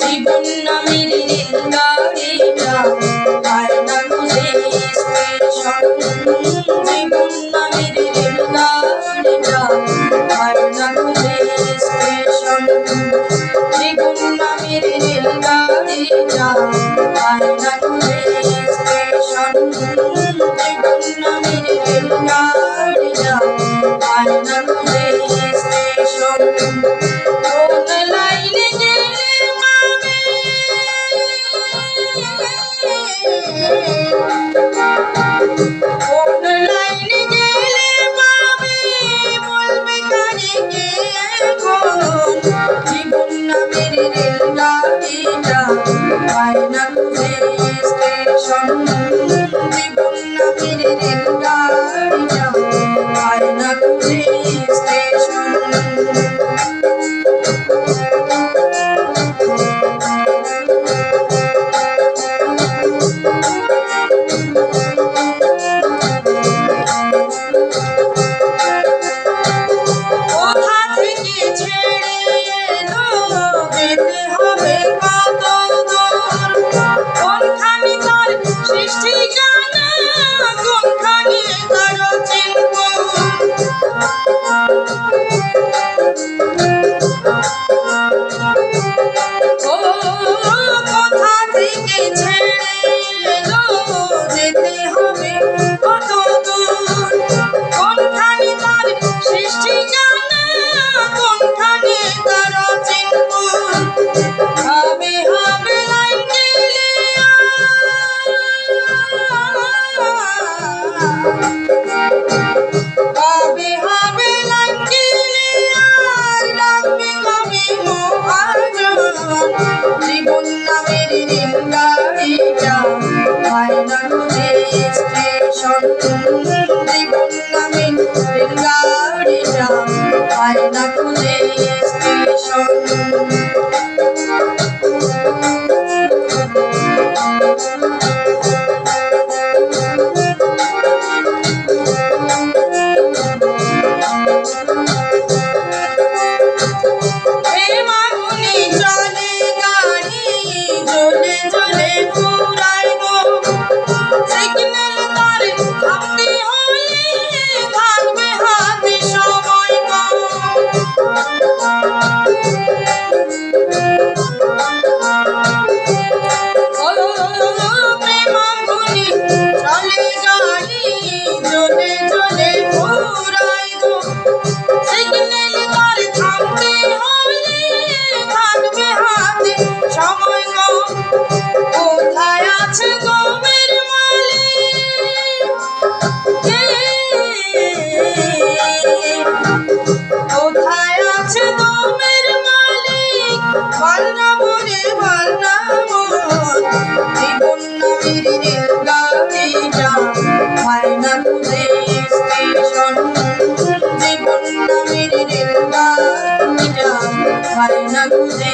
জীবন নামের রেলগাড়িটা আর মানুষের দিশা পাই না খুঁজে স্টেশন আছে দমের মালিক ভান্না মনে ভান্না মন। জীবন নামের রেলগাড়ি হয় না খুঁজে স্টেশন। জীবন নামের রেলগাড়ি হয় না খুঁজে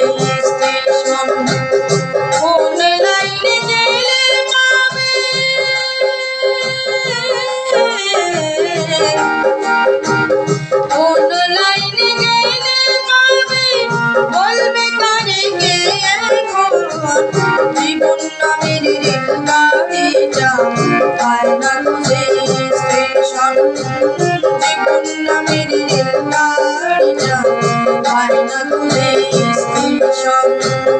songs.